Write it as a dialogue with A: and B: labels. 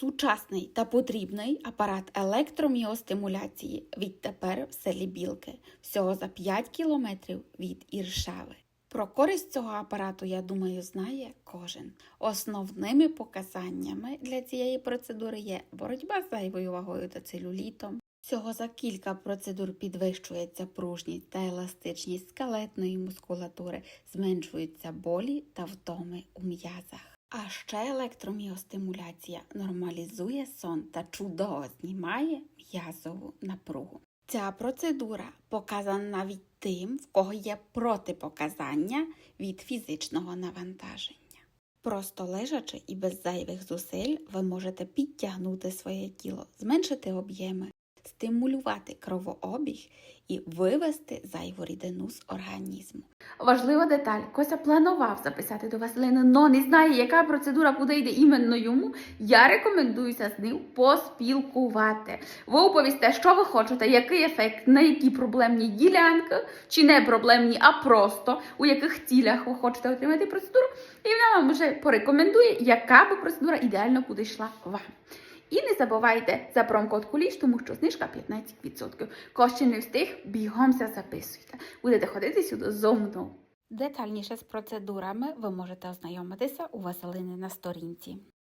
A: Сучасний та потрібний апарат електроміостимуляції відтепер в селі Білки, всього за 5 кілометрів від Іршави. Про користь цього апарату, я думаю, знає кожен. Основними показаннями для цієї процедури є боротьба з зайвою вагою та целюлітом. Всього за кілька процедур підвищується пружність та еластичність скелетної мускулатури, зменшуються болі та втоми у м'язах. А ще електроміостимуляція нормалізує сон та чудово знімає м'язову напругу. Ця процедура показана навіть тим, в кого є протипоказання від фізичного навантаження. Просто лежачи і без зайвих зусиль, ви можете підтягнути своє тіло, зменшити об'єми, стимулювати кровообіг і вивести зайву рідину з організму. Важлива деталь. Кося планував записати до Василини, але не знає, яка процедура подійде іменно йому. Я рекомендуюся з ним поспілкувати. Ви оповісте, що ви хочете, який ефект, на які проблемні ділянки, чи не проблемні, а просто у яких цілях ви хочете отримати процедуру, і вона вам вже порекомендує, яка би процедура ідеально підійшла вам. І не забувайте за промкод Куліш, тому що знижка 15%. Кошти не встиг, бігомся записуйте. Будете ходити сюди зо мною. Детальніше з процедурами ви можете ознайомитися у Василини на сторінці.